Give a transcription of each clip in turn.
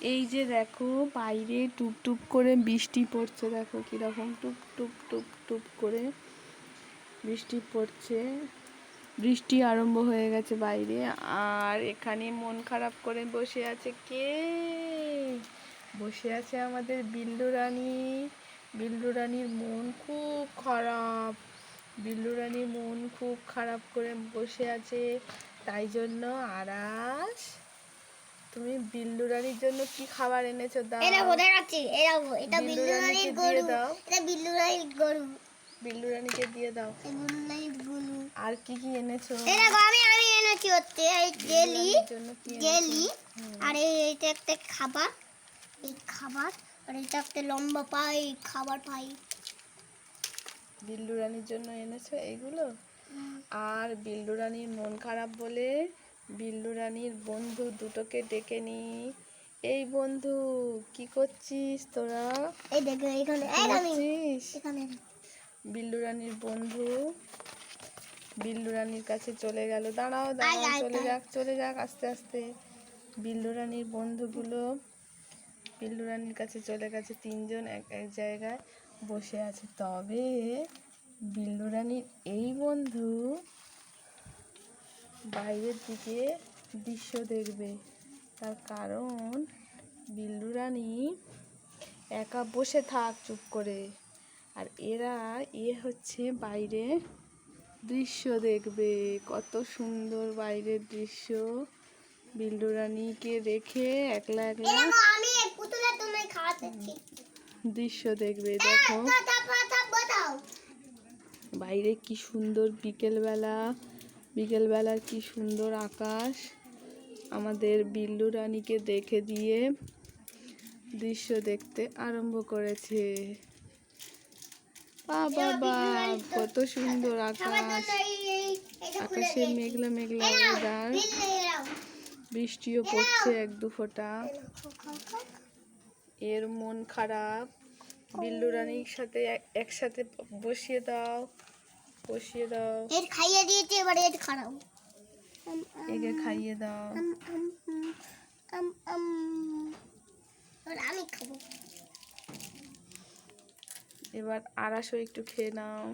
এই যে দেখো, বাইরে টুপ টুপ করে বৃষ্টি পড়ছে, দেখো কীরকম টুপ টুপ টুপ টুপ করে বৃষ্টি পড়ছে। বৃষ্টি আরম্ভ হয়ে গেছে বাইরে, আর এখানে মন খারাপ করে বসে আছে কে? বসে আছে আমাদের বিল্লু রানী। বিল্লু রানীর মন খুব খারাপ। বিল্লু রানীর মন খুব খারাপ করে বসে আছে, তাই জন্য আরাস তুমি বিল্লু রানীর জন্য কি খাবার এনেছো? দাও। এটা কোথায় রাখছি এটা এটা বিল্লু রানীর গরু। এটা বিল্লু রানীর গরু। বিল্লু রানীকে দিয়ে দাও। এটা বিল্লু রানীর গরু। আর কি কি এনেছো? এটা আমি আমি এনেছি হচ্ছে এই জেলি? জেলি আর এই এইটা একটা খাবার। এই খাবার আর এটা একটা লম্বা পাই খাবার পাই। বিল্লু রানীর জন্য এনেছো এইগুলো আর বিল্লু রানীর মন খারাপ বলে বিল্লু রানীর বন্ধু দুটোকে ডেকে নি। এই বন্ধু কি করছিস তোরা? এই দেখো এখানে এখানে। বিল্লু রানীর বন্ধু। বিল্লু রানীর কাছে চলে গেল। দাঁড়াও দাঁড়াও চলে যাক চলে যাক আস্তে আস্তে। বিল্লু রানীর বন্ধুগুলো বিল্লু রানীর কাছে চলে গেছে তিনজন এক এক জায়গায় বসে আছে। তবে বিল্লু রানীর এই বন্ধু বাইরের দিকে দৃশ্য দেখবে। তার কারণ বিল্লু রানী একা বসে থাক চুপ করে। আর এরা এ হচ্ছে বাইরে দৃশ্য দেখবে। কত সুন্দর বাইরের দৃশ্য। বিল্লু রানীকে রেখে একলা একলা দৃশ্য দেখবে। দেখো। বাইরে কি সুন্দর বিকেলবেলা বিকেলবেলার কি সুন্দর আকাশ। আমাদের বিল্লু রানীকে দেখে দিয়ে দৃশ্য দেখতে আরম্ভ করেছে। বাবা বা কত সুন্দর আকাশ। আকাশে মেঘলা মেঘলা ওয়েদার বৃষ্টিও পড়ছে এক দু ফোঁটা। এর মন খারাপ। বিল্লু রানীর সাথে এক- একসাথে বসিয়ে দাও। বসিয়ে দাও। এর খাইয়ে দিয়েছে এবারে এর খারাপ। একে খাইয়ে দাও। আমি খাব। এবার আড়াশো একটু খেয়ে নাও।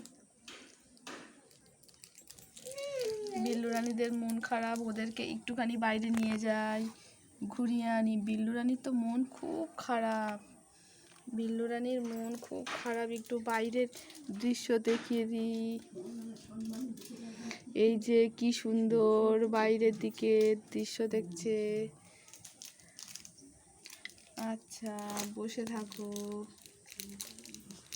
বিল্লু রানীদের মন খারাপ ওদেরকে একটুখানি বাইরে নিয়ে যাই। ঘুরিয়ে আনি। বিল্লু রানীর তো মন খুব খারাপ। বিল্লু রানীর মন খুব খারাপ। একটু বাইরের দৃশ্য দেখিয়ে দিই। এই যে কি সুন্দর বাইরের দিকে দৃশ্য দেখছে। আচ্ছা বসে থাকো।